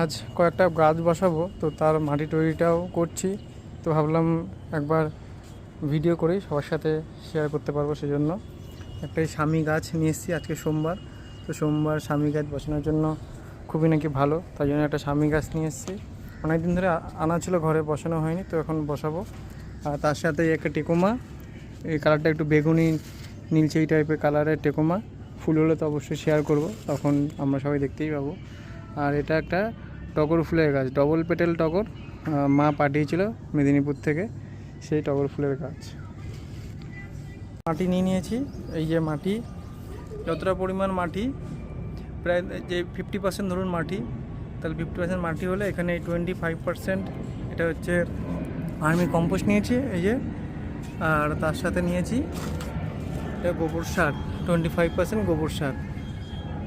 আজ কয়েকটা গাছ বসাবো, তো তার মাটি তৈরিটাও করছি। তো ভাবলাম একবার ভিডিও করেই সবার সাথে শেয়ার করতে পারব সেজন্য। একটাই স্বামী গাছ নিয়ে এসেছি আজকে সোমবার। তো সোমবার স্বামী গাছ বসানোর জন্য খুবই নাকি ভালো, তাই জন্য একটা স্বামী গাছ নিয়ে এসেছি। অনেক দিন ধরে আনা ছিল, ঘরে বসানো হয়নি, তো এখন বসাবো। আর তার সাথে একটা টেকোমা, এই কালারটা একটু বেগুনি নীলচে এই টাইপের কালারের টেকোমা। ফুল হলে তো অবশ্যই শেয়ার করব, তখন আমরা সবাই দেখতেই পাবো। আর এটা একটা টগর ফুলের গাছ ডবল পেটেল টগর মা পাঠিয়েছিল মেদিনীপুর থেকে সেই টগর ফুলের গাছ। মাটি নিয়ে নিয়েছি, এই যে মাটি, যতটা পরিমাণ মাটি, প্রায় যে ফিফটি পার্সেন্ট ধরুন মাটি, তাহলে ফিফটি পার্সেন্ট মাটি হলে এখানে টোয়েন্টি ফাইভ পার্সেন্ট এটা হচ্ছে আর্মি কম্পোস্ট নিয়েছি, এই যে, আর তার সাথে নিয়েছি এটা গোবর সার টোয়েন্টি ফাইভ পার্সেন্ট গোবর সার।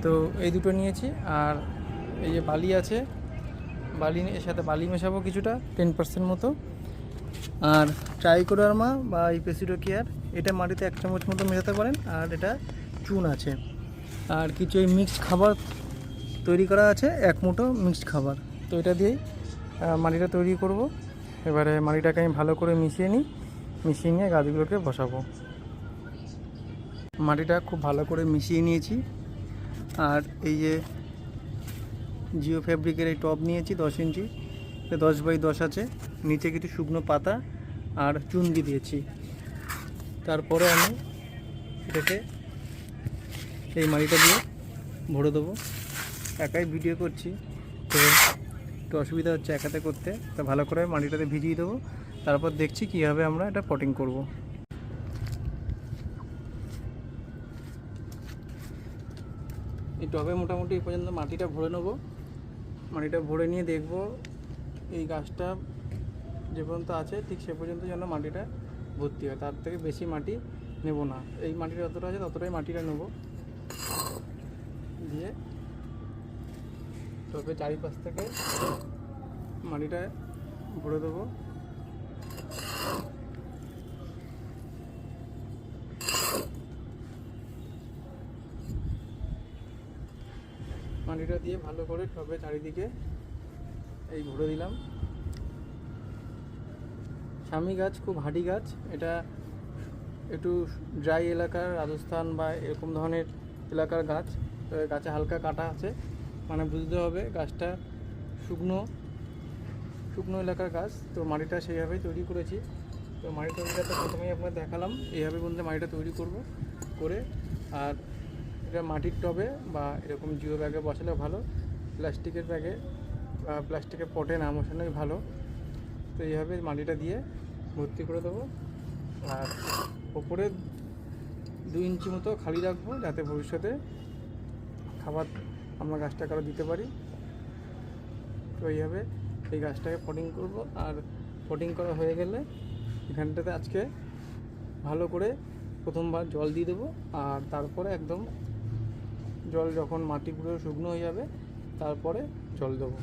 তো এই দুটো নিয়েছি, আর এই যে বালি আছে, বালি এর সাথে বালি মেশাবো কিছুটা টেন পার্সেন্ট মতো। আর ট্রাইকোডার্মা বা এই পেসিডো কেয়ার এটা মাটিতে এক চামচ মতো মেশাতে পারেন, আর এটা চুন আছে। আর কিছু এই মিক্সড খাবার তৈরি করা আছে, এক মুঠো মিক্সড খাবার। তো এটা দিয়েই মাটিটা তৈরি করব। এবারে মাটিটাকে আমি ভালো করে মিশিয়ে নিই, মিশিয়ে নিয়ে গাছগুলোকে বসাবো। মাটিটা খুব ভালো করে মিশিয়ে নিয়েছি। আর এই যে জিও ফ্যাব্রিকের এই টব নিয়েছি দশ ইঞ্চি। দশ বাই দশ আছে। নিচে কিছু শুকনো পাতা আর চুন দিয়েছি। তারপরে আমি এটাকে এই মাটিটা দিয়ে ভরে দেবো। একাই ভিডিও করছি। তো একটু অসুবিধা হচ্ছে একাতে করতে। তা ভালো করে মাটিটাতে ভিজিয়ে দেবো। তারপর দেখছি কীভাবে আমরা এটা পটিং করব। এই টবে মোটামুটি এই পর্যন্ত মাটিটা ভরে নেব। মাটিটা ভরে নিয়ে দেখব এই গাছটা যে পর্যন্ত আছে, ঠিক সে পর্যন্ত যেন মাটিটা ভর্তি হয়। তার থেকে বেশি মাটি নেব না। এই মাটিটা যতটা আছে ততটাই মাটিটা নেব। দিয়ে তবে চারিপাশ থেকে মাটিটা ভরে দেবো। মাটিটা দিয়ে ভালো করে টবে চারিদিকে এই ভরে দিলাম। স্বামী গাছ, খুব হাঁটি গাছ। এটা একটু ড্রাই এলাকার রাজস্থান বা এরকম ধরনের এলাকার গাছ। তো গাছে হালকা কাটা আছে। মানে বুঝতে হবে গাছটা শুকনো শুকনো এলাকার গাছ। তো মাটিটা সেইভাবেই তৈরি করেছি। তো মাটি তৈরিটা তো প্রথমেই আপনার দেখালাম। এইভাবে বলতে মাটিটা তৈরি করব, করে আর এটা মাটির টবে বা এরকম জিও ব্যাগে বসালে ভালো। প্লাস্টিকের ব্যাগে প্লাস্টিকের পটে না বসানোই ভালো। তো এইভাবে মাটিটা দিয়ে ভর্তি করে দেবো। আর ওপরে দু ইঞ্চি মতো খালি রাখব যাতে ভবিষ্যতে খাবার আমরা গাছটা আরও দিতে পারি। তো এইভাবে এই গাছটাকে পটিং করব। আর পটিং করা হয়ে গেলে এখানটাতে আজকে ভালো করে প্রথমবার জল দিয়ে দেবো। আর তারপরে একদম জল যখন মাটি পুরো শুকনো হয়ে যাবে তারপরে জল দেবো।